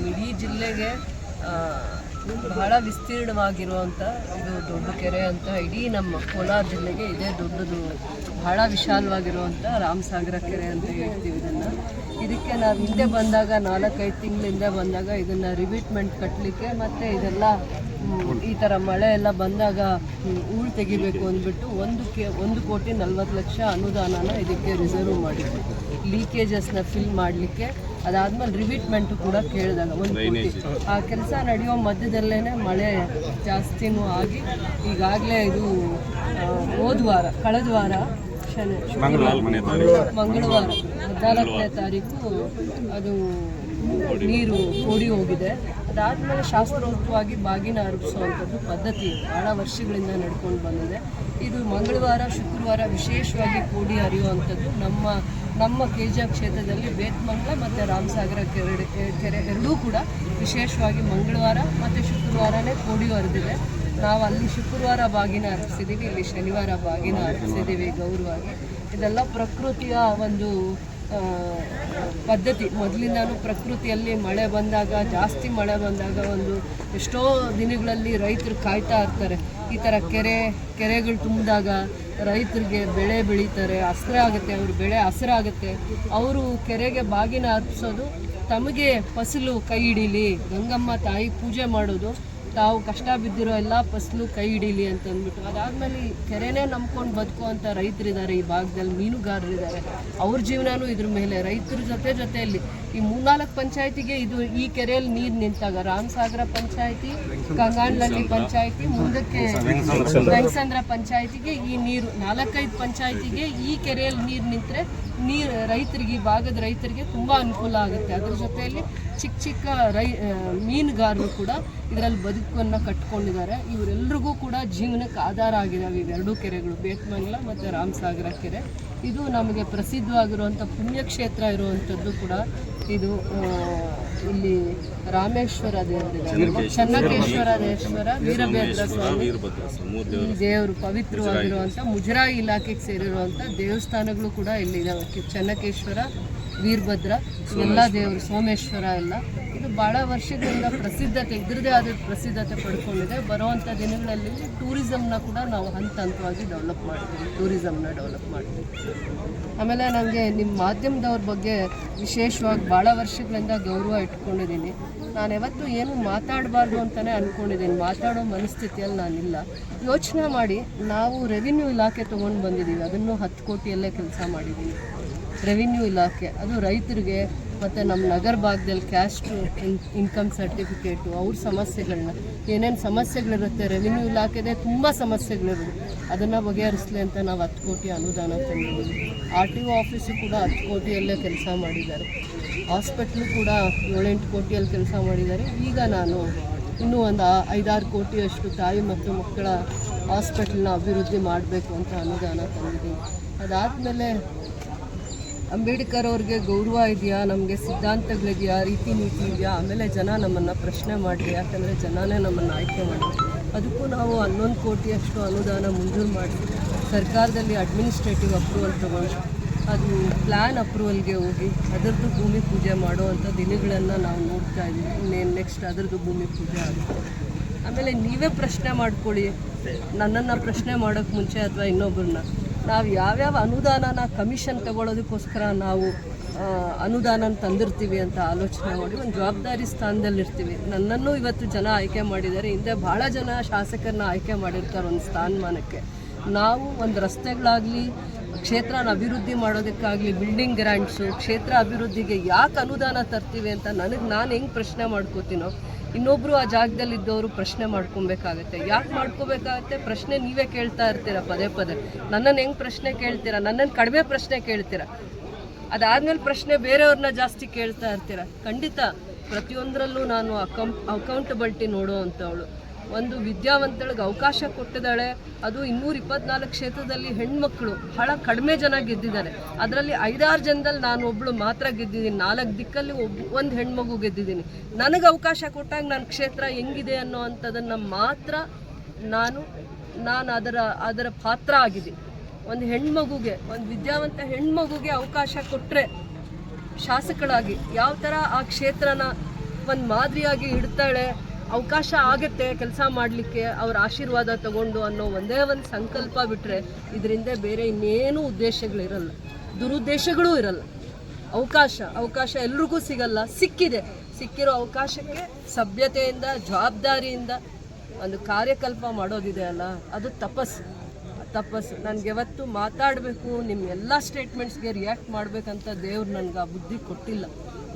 ನಮ್ಮ ಇಡೀ ಜಿಲ್ಲೆಗೆ ಬಹಳ ವಿಸ್ತೀರ್ಣವಾಗಿರುವಂಥ ಇದು ದೊಡ್ಡ ಕೆರೆ ಅಂತ ಇಡೀ ನಮ್ಮ ಕೋಲಾರ ಜಿಲ್ಲೆಗೆ ಇದೇ ದೊಡ್ಡದು, ಬಹಳ ವಿಶಾಲವಾಗಿರುವಂಥ ರಾಮಸಾಗರ ಕೆರೆ ಅಂತ ಹೇಳ್ತೀವಿ ಇದನ್ನು. ಇದಕ್ಕೆ ನಾವು ಹಿಂದೆ ಬಂದಾಗ ನಾಲ್ಕೈದು ತಿಂಗಳಿಂದ ಬಂದಾಗ ಇದನ್ನು ರಿವಿಟ್ಮೆಂಟ್ ಕಟ್ಟಲಿಕ್ಕೆ ಮತ್ತು ಇದೆಲ್ಲ ಈ ಥರ ಮಳೆ ಎಲ್ಲ ಬಂದಾಗ ಹೂಳು ತೆಗಿಬೇಕು ಅಂದ್ಬಿಟ್ಟು ಒಂದು ಕೆ ಒಂದು ಕೋಟಿ ನಲ್ವತ್ತು ಲಕ್ಷ ಅನುದಾನನ ಇದಕ್ಕೆ ರಿಸರ್ವ್ ಮಾಡಿದ್ವಿ ಲೀಕೇಜಸ್ನ ಫಿಲ್ ಮಾಡಲಿಕ್ಕೆ. ಅದಾದ್ಮೇಲೆ ರಿವಿಟ್ಮೆಂಟ್ ಕೂಡ ಕೇಳಿದಾಗ ಒಂದು ಕೋಟಿ. ಆ ಕೆಲಸ ನಡೆಯೋ ಮಧ್ಯದಲ್ಲೇ ಮಳೆ ಜಾಸ್ತಿನೂ ಆಗಿ ಈಗಾಗಲೇ ಇದು ಹೋದ ವಾರ ಕಳೆದ ವಾರ ಶನಿ ಮಂಗಳವಾರ. ಹದಿನಾಲ್ಕನೇ ತಾರೀಕು ಅದು ನೀರು ಕೂಡಿ ಹೋಗಿದೆ. ಅದಾದಮೇಲೆ ಶಾಸ್ತ್ರೋಕ್ತವಾಗಿ ಬಾಗಿನ ಅರ್ಪಿಸುವಂಥದ್ದು ಪದ್ಧತಿ ಭಾಳ ವರ್ಷಗಳಿಂದ ನಡ್ಕೊಂಡು ಬಂದಿದೆ. ಇದು ಮಂಗಳವಾರ, ಶುಕ್ರವಾರ ವಿಶೇಷವಾಗಿ ಕೂಡಿ ಹರಿಯುವಂಥದ್ದು. ನಮ್ಮ ನಮ್ಮ ಕೆಜ ಕ್ಷೇತ್ರದಲ್ಲಿ ಬೇತ್ಮಂಗಲ ಮತ್ತು ರಾಮಸಾಗರ ಕೆರೆ ಕೆರೆ ಎರಡೂ ಕೂಡ ವಿಶೇಷವಾಗಿ ಮಂಗಳವಾರ ಮತ್ತು ಶುಕ್ರವಾರನೇ ಕೂಡಿ ಹರಿದಿದೆ. ನಾವು ಅಲ್ಲಿ ಶುಕ್ರವಾರ ಬಾಗಿನ ಅರ್ಪಿಸಿದ್ದೀವಿ ಇಲ್ಲಿ ಶನಿವಾರ ಬಾಗಿನ ಅರ್ಪಿಸಿದ್ದೀವಿ ಗೌರವಾಗಿ. ಇದೆಲ್ಲ ಪ್ರಕೃತಿಯ ಒಂದು ಪದ್ಧತಿ. ಮೊದಲಿಂದಾನು ಪ್ರಕೃತಿಯಲ್ಲಿ ಮಳೆ ಬಂದಾಗ, ಜಾಸ್ತಿ ಮಳೆ ಬಂದಾಗ ಒಂದು ಎಷ್ಟೋ ದಿನಗಳಲ್ಲಿ ರೈತರು ಕಾಯ್ತಾ ಇರ್ತಾರೆ. ಈ ಥರ ಕೆರೆ, ಕೆರೆಗಳು ತುಂಬಿದಾಗ ರೈತರಿಗೆ ಬೆಳೆ ಬೆಳೀತಾರೆ, ಹಸ್ರ ಆಗುತ್ತೆ, ಅವ್ರ ಬೆಳೆ ಹಸ್ರಾಗುತ್ತೆ ಅವರು ಕೆರೆಗೆ ಬಾಗಿನ ಅರ್ಪಿಸೋದು, ತಮಗೆ ಫಸಲು ಕೈ ಹಿಡೀಲಿ, ಗಂಗಮ್ಮ ತಾಯಿ ಪೂಜೆ ಮಾಡೋದು ತಾವು ಕಷ್ಟ ಬಿದ್ದಿರೋ ಎಲ್ಲ ಫಸಲು ಕೈ ಹಿಡೀಲಿ ಅಂತ ಅಂದ್ಬಿಟ್ಟು. ಅದಾದಮೇಲೆ ಈ ಕೆರೆನೇ ನಂಬ್ಕೊಂಡು ಬದುಕುವಂಥ ರೈತರಿದ್ದಾರೆ ಈ ಭಾಗದಲ್ಲಿ ಮೀನುಗಾರರಿದ್ದಾರೆ ಅವ್ರ ಜೀವನನೂ ಇದ್ರ ಮೇಲೆ. ರೈತರ ಜೊತೆ ಜೊತೆಯಲ್ಲಿ ಈ ಮೂರ್ನಾಲ್ಕು ಪಂಚಾಯತಿಗೆ ಇದು ಈ ಕೆರೆಯಲ್ಲಿ ನೀರು ನಿಂತಾಗ. ರಾಮಸಾಗರ ಪಂಚಾಯತಿ ಕಂಗಾಂಡ್ಲಲ್ಲಿ ಪಂಚಾಯತಿ, ಮುಂದಕ್ಕೆ ಬೆಂಗಸಂದ್ರ ಪಂಚಾಯತಿಗೆ ಈ ನೀರು, ನಾಲ್ಕೈದು ಪಂಚಾಯತಿಗೆ ಈ ಕೆರೆಯಲ್ಲಿ ನೀರು ನಿಂತರೆ ನೀರು ರೈತರಿಗೆ, ಈ ಭಾಗದ ರೈತರಿಗೆ ತುಂಬ ಅನುಕೂಲ ಆಗುತ್ತೆ. ಅದ್ರ ಜೊತೆಯಲ್ಲಿ ಚಿಕ್ಕ ಚಿಕ್ಕ ರೈ ಮೀನುಗಾರರು ಕೂಡ ಇದರಲ್ಲಿ ಬದುಕನ್ನು ಕಟ್ಕೊಂಡಿದ್ದಾರೆ. ಇವರೆಲ್ರಿಗೂ ಕೂಡ ಜೀವನಕ್ಕೆ ಆಧಾರ ಆಗಿದ್ದಾವೆ ಇವೆರಡೂ ಕೆರೆಗಳು. ಬೇತ್ಮಂಗ್ಲ ಮತ್ತು ರಾಮಸಾಗರ ಕೆರೆ. ಇದು ನಮಗೆ ಪ್ರಸಿದ್ಧವಾಗಿರುವಂಥ ಪುಣ್ಯಕ್ಷೇತ್ರ ಇರುವಂಥದ್ದು ಕೂಡ ಇದು ಇಲ್ಲಿ ರಾಮೇಶ್ವರ ದೇವರಿದ್ದಾರೆ ಚನ್ನಕೇಶ್ವರ ದೇಶ್ವರ ವೀರಭದ್ರ ಸ್ವಾಮಿ. ಈ ದೇವರು ಪವಿತ್ರವಾಗಿರುವಂಥ ಮುಜರಾಯಿ. ಇಲಾಖೆಗೆ ಸೇರಿರುವಂಥ ದೇವಸ್ಥಾನಗಳು ಕೂಡ ಇಲ್ಲಿದ್ದಾವೆ ಚನ್ನಕೇಶ್ವರ ವೀರಭದ್ರ ಎಲ್ಲ ದೇವರು ಸೋಮೇಶ್ವರ ಎಲ್ಲ. ಇದು ಭಾಳ ವರ್ಷಗಳಿಂದ ಪ್ರಸಿದ್ಧತೆ ಇದ್ರದ್ದೇ ಆದ ಪ್ರಸಿದ್ಧತೆ ಪಡ್ಕೊಂಡಿದೆ. ಬರುವಂಥ ದಿನಗಳಲ್ಲಿ ಟೂರಿಸಮ್ನ ಕೂಡ ನಾವು ಹಂತ ಹಂತವಾಗಿ ಡೆವಲಪ್ ಮಾಡ್ತೀವಿ. ಟೂರಿಸಮ್ನ ಡೆವಲಪ್ ಮಾಡ್ತೀವಿ. ಆಮೇಲೆ ನನಗೆ ನಿಮ್ಮ ಮಾಧ್ಯಮದವ್ರ ಬಗ್ಗೆ ವಿಶೇಷವಾಗಿ ಭಾಳ ವರ್ಷಗಳಿಂದ ಗೌರವ ಇಟ್ಕೊಂಡಿದ್ದೀನಿ. ನಾನು ಯಾವತ್ತೂ ಏನು ಮಾತಾಡಬಾರ್ದು ಅಂತಲೇ ಅಂದ್ಕೊಂಡಿದ್ದೀನಿ ಮಾತಾಡೋ ಮನಸ್ಥಿತಿಯಲ್ಲಿ ನಾನಿಲ್ಲ. ಯೋಚನೆ ಮಾಡಿ ನಾವು ರೆವಿನ್ಯೂ ಇಲಾಖೆ ತೊಗೊಂಡು ಬಂದಿದ್ದೀವಿ ಅದನ್ನು ಹತ್ತು ಕೋಟಿಯಲ್ಲೇ ಕೆಲಸ ಮಾಡಿದ್ದೀನಿ ರೆವಿನ್ಯೂ ಇಲಾಖೆ, ಅದು ರೈತರಿಗೆ ಮತ್ತು ನಮ್ಮ ನಗರ ಭಾಗದಲ್ಲಿ ಕ್ಯಾಸ್ಟು ಇನ್ಕಮ್ ಸರ್ಟಿಫಿಕೇಟು ಅವ್ರ ಸಮಸ್ಯೆಗಳನ್ನ, ಏನೇನು ಸಮಸ್ಯೆಗಳಿರುತ್ತೆ ರೆವಿನ್ಯೂ ಇಲಾಖೆದೇ ತುಂಬ ಸಮಸ್ಯೆಗಳಿರುತ್ತೆ. ಅದನ್ನು ಬಗೆಹರಿಸಲಿ ಅಂತ ನಾವು ಹತ್ತು ಕೋಟಿ ಅನುದಾನ ತಂದಿದ್ದೀವಿ. ಆರ್ ಟಿ ಒ ಆಫೀಸು ಕೂಡ ಹತ್ತು ಕೋಟಿಯಲ್ಲೇ ಕೆಲಸ ಮಾಡಿದ್ದಾರೆ. ಹಾಸ್ಪಿಟ್ಲು ಕೂಡ ಏಳೆಂಟು ಕೋಟಿಯಲ್ಲಿ ಕೆಲಸ ಮಾಡಿದ್ದಾರೆ. ಈಗ ನಾನು ಇನ್ನೂ ಒಂದು ಐದಾರು ಕೋಟಿಯಷ್ಟು ತಾಯಿ ಮತ್ತು ಮಕ್ಕಳ ಹಾಸ್ಪಿಟ್ಲನ್ನ ಅಭಿವೃದ್ಧಿ ಮಾಡಬೇಕು ಅಂತ ಅನುದಾನ ತಂದಿದ್ದೀನಿ. ಅದಾದಮೇಲೆ ಅಂಬೇಡ್ಕರ್ ಅವ್ರಿಗೆ ಗೌರವ ಇದೆಯಾ? ನಮಗೆ ಸಿದ್ಧಾಂತಗಳಿದೆಯಾ? ರೀತಿ ನೀತಿ ಇದೆಯಾ? ಆಮೇಲೆ ಜನ ನಮ್ಮನ್ನು ಪ್ರಶ್ನೆ ಮಾಡಲಿ ಯಾಕಂದರೆ ಜನನೇ ನಮ್ಮನ್ನು ಆಯ್ಕೆ ಮಾಡಿದ್ರು ಅದಕ್ಕೂ ನಾವು ಹನ್ನೊಂದು ಕೋಟಿಯಷ್ಟು ಅನುದಾನ ಮಂಜೂರು ಮಾಡಿ ಸರ್ಕಾರದಲ್ಲಿ ಅಡ್ಮಿನಿಸ್ಟ್ರೇಟಿವ್ ಅಪ್ರೂವಲ್ ತೊಗೊಂಡು ಅದು ಪ್ಲ್ಯಾನ್ ಅಪ್ರೂವಲ್ಗೆ ಹೋಗಿ ಅದರದ್ದು ಭೂಮಿ ಪೂಜೆ ಮಾಡುವಂಥ ದಿನಗಳನ್ನು ನಾವು ನೋಡ್ತಾ ಇದ್ದೀವಿ. ಇನ್ನೇನು ನೆಕ್ಸ್ಟ್ ಅದರದ್ದು ಭೂಮಿ ಪೂಜೆ ಆಗುತ್ತೆ. ಆಮೇಲೆ ನೀವೇ ಪ್ರಶ್ನೆ ಮಾಡ್ಕೊಳ್ಳಿ. ನನ್ನನ್ನು ಪ್ರಶ್ನೆ ಮಾಡೋಕ್ಕೆ ಮುಂಚೆ ಅಥವಾ ಇನ್ನೊಬ್ಬರನ್ನ ನಾವು ಯಾವ್ಯಾವ ಅನುದಾನನ ಕಮಿಷನ್ ತಗೊಳ್ಳೋದಕ್ಕೋಸ್ಕರ ನಾವು ಅನುದಾನ ತಂದಿರ್ತೀವಿ ಅಂತ ಆಲೋಚನೆ ಮಾಡಿ ಒಂದು ಜವಾಬ್ದಾರಿ ಸ್ಥಾನದಲ್ಲಿರ್ತೀವಿ. ನನ್ನನ್ನು ಇವತ್ತು ಜನ ಆಯ್ಕೆ ಮಾಡಿದ್ದಾರೆ. ಹಿಂದೆ ಭಾಳ ಜನ ಶಾಸಕರನ್ನ ಆಯ್ಕೆ ಮಾಡಿರ್ತಾರೆ ಒಂದು ಸ್ಥಾನಮಾನಕ್ಕೆ. ನಾವು ಒಂದು ರಸ್ತೆಗಳಾಗಲಿ ಕ್ಷೇತ್ರನ ಅಭಿವೃದ್ಧಿ ಮಾಡೋದಕ್ಕಾಗಲಿ ಬಿಲ್ಡಿಂಗ್ ಗ್ರ್ಯಾಂಟ್ಸು ಕ್ಷೇತ್ರ ಅಭಿವೃದ್ಧಿಗೆ ಯಾಕೆ ಅನುದಾನ ತರ್ತೀವಿ ಅಂತ ನನಗೆ ನಾನು ಹೆಂಗೆ ಪ್ರಶ್ನೆ ಮಾಡ್ಕೋತೀನೋ ಇನ್ನೊಬ್ಬರು ಆ ಜಾಗದಲ್ಲಿ ಇದ್ದವರು ಪ್ರಶ್ನೆ ಮಾಡ್ಕೊಬೇಕಾಗತ್ತೆ. ಯಾಕೆ ಮಾಡ್ಕೋಬೇಕಾಗತ್ತೆ? ಪ್ರಶ್ನೆ ನೀವೇ ಕೇಳ್ತಾ ಇರ್ತೀರ ಪದೇ ಪದೇ. ನನ್ನನ್ನು ಹೆಂಗೆ ಪ್ರಶ್ನೆ ಕೇಳ್ತೀರಾ? ನನ್ನನ್ನು ಕಡಿಮೆ ಪ್ರಶ್ನೆ ಕೇಳ್ತೀರಾ? ಅದಾದ್ಮೇಲೆ ಪ್ರಶ್ನೆ ಬೇರೆಯವ್ರನ್ನ ಜಾಸ್ತಿ ಕೇಳ್ತಾ ಇರ್ತೀರ? ಖಂಡಿತ ಪ್ರತಿಯೊಂದರಲ್ಲೂ ನಾನು ಅಕೌಂಟ್ ಅಕೌಂಟಬಿಲಿಟಿ ನೋಡೋ ಅಂಥವಳು. ಒಂದು ವಿದ್ಯಾವಂತಳಿಗೆ ಅವಕಾಶ ಕೊಟ್ಟಿದ್ದಾಳೆ. ಅದು ಇನ್ನೂರ ಇಪ್ಪತ್ನಾಲ್ಕು ಕ್ಷೇತ್ರದಲ್ಲಿ ಹೆಣ್ಮಕ್ಳು ಬಹಳ ಕಡಿಮೆ ಜನ ಗೆದ್ದಿದ್ದಾರೆ. ಅದರಲ್ಲಿ ಐದಾರು ಜನದಲ್ಲಿ ನಾನು ಒಬ್ಳು ಮಾತ್ರ ಗೆದ್ದಿದ್ದೀನಿ. ನಾಲ್ಕು ದಿಕ್ಕಲ್ಲಿ ಒಬ್, ಒಂದು ಹೆಣ್ಮಗು ಗೆದ್ದಿದ್ದೀನಿ. ನನಗೆ ಅವಕಾಶ ಕೊಟ್ಟಾಗ ನನ್ನ ಕ್ಷೇತ್ರ ಹೆಂಗಿದೆ ಅನ್ನೋ ಅಂಥದ್ದನ್ನು ಮಾತ್ರ ನಾನು ನಾನು ಅದರ ಅದರ ಪಾತ್ರ ಆಗಿದೆ ಒಂದು ಹೆಣ್ಮಗುಗೆ, ಒಂದು ವಿದ್ಯಾವಂತ ಹೆಣ್ಮಗುಗೆ ಅವಕಾಶ ಕೊಟ್ಟರೆ ಶಾಸಕಳಾಗಿ ಯಾವ ಥರ ಆ ಕ್ಷೇತ್ರನ ಒಂದು ಮಾದರಿಯಾಗಿ ಇಡ್ತಾಳೆ ಅವಕಾಶ ಆಗುತ್ತೆ, ಕೆಲಸ ಮಾಡಲಿಕ್ಕೆ ಅವ್ರ ಆಶೀರ್ವಾದ ತಗೊಂಡು ಅನ್ನೋ ಒಂದೇ ಒಂದು ಸಂಕಲ್ಪ ಬಿಟ್ಟರೆ ಇದರಿಂದ ಬೇರೆ ಇನ್ನೇನು ಉದ್ದೇಶಗಳಿರಲ್ಲ ದುರುದ್ದೇಶಗಳೂ ಇರಲ್ಲ. ಅವಕಾಶ ಅವಕಾಶ ಎಲ್ರಿಗೂ ಸಿಗಲ್ಲ. ಸಿಕ್ಕಿದೆ. ಸಿಕ್ಕಿರೋ ಅವಕಾಶಕ್ಕೆ ಸಭ್ಯತೆಯಿಂದ, ಜವಾಬ್ದಾರಿಯಿಂದ ಒಂದು ಕಾರ್ಯಕಲ್ಪ ಮಾಡೋದಿದೆ ಅಲ್ಲ, ಅದು ತಪಸ್ಸು. ತಪಸ್ಸು. ನನಗೆ ಯಾವತ್ತು ಮಾತಾಡಬೇಕು ನಿಮ್ಮ ಎಲ್ಲ ಸ್ಟೇಟ್ಮೆಂಟ್ಸ್ಗೆ ರಿಯಾಕ್ಟ್ ಮಾಡಬೇಕಂತ ದೇವ್ರು ನನಗೆ ಆ ಬುದ್ಧಿ ಕೊಟ್ಟಿಲ್ಲ.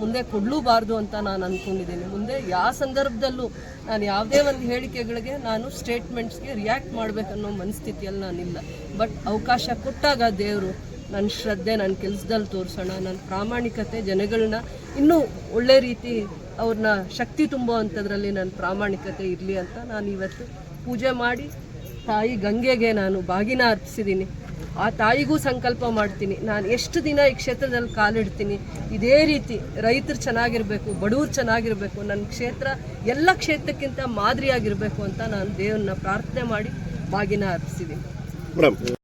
ಮುಂದೆ ಕೊಡಲೂಬಾರ್ದು ಅಂತ ನಾನು ಅಂದ್ಕೊಂಡಿದ್ದೀನಿ ಮುಂದೆ ಯಾವ ಸಂದರ್ಭದಲ್ಲೂ ನಾನು ಯಾವುದೇ ಒಂದು ಹೇಳಿಕೆಗಳಿಗೆ ನಾನು ಸ್ಟೇಟ್ಮೆಂಟ್ಸ್ಗೆ ರಿಯಾಕ್ಟ್ ಮಾಡಬೇಕನ್ನೋ ಮನಸ್ಥಿತಿಯಲ್ಲಿ ನಾನಿಲ್ಲ. ಬಟ್ ಅವಕಾಶ ಕೊಟ್ಟಾಗ ದೇವರು ನನ್ನ ಶ್ರದ್ಧೆ, ನನ್ನ ಕೆಲಸದಲ್ಲಿ ತೋರಿಸೋಣ, ನನ್ನ ಪ್ರಾಮಾಣಿಕತೆ, ಜನಗಳನ್ನ ಇನ್ನೂ ಒಳ್ಳೆ ರೀತಿ ಅವ್ರನ್ನ ಶಕ್ತಿ ತುಂಬೋ ಅಂಥದ್ರಲ್ಲಿ ನನ್ನ ಪ್ರಾಮಾಣಿಕತೆ ಇರಲಿ ಅಂತ ನಾನು ಇವತ್ತು ಪೂಜೆ ಮಾಡಿ ತಾಯಿ ಗಂಗೆಗೆ ನಾನು ಬಾಗಿನ ಅರ್ಪಿಸಿದ್ದೀನಿ. ಆ ತಾಯಿಗೂ ಸಂಕಲ್ಪ ಮಾಡ್ತೀನಿ. ನಾನು ಎಷ್ಟು ದಿನ ಈ ಕ್ಷೇತ್ರದಲ್ಲಿ ಕಾಲಿಡ್ತೀನಿ? ಇದೇ ರೀತಿ ರೈತರು ಚೆನ್ನಾಗಿರಬೇಕು, ಬಡವ್ರು ಚೆನ್ನಾಗಿರಬೇಕು ನನ್ನ ಕ್ಷೇತ್ರ ಎಲ್ಲ ಕ್ಷೇತ್ರಕ್ಕಿಂತ ಮಾದರಿಯಾಗಿರಬೇಕು ಅಂತ ನಾನು ದೇವ್ರನ್ನ ಪ್ರಾರ್ಥನೆ ಮಾಡಿ ಬಾಗಿನ ಅರ್ಪಿಸಿದ್ದೀನಿ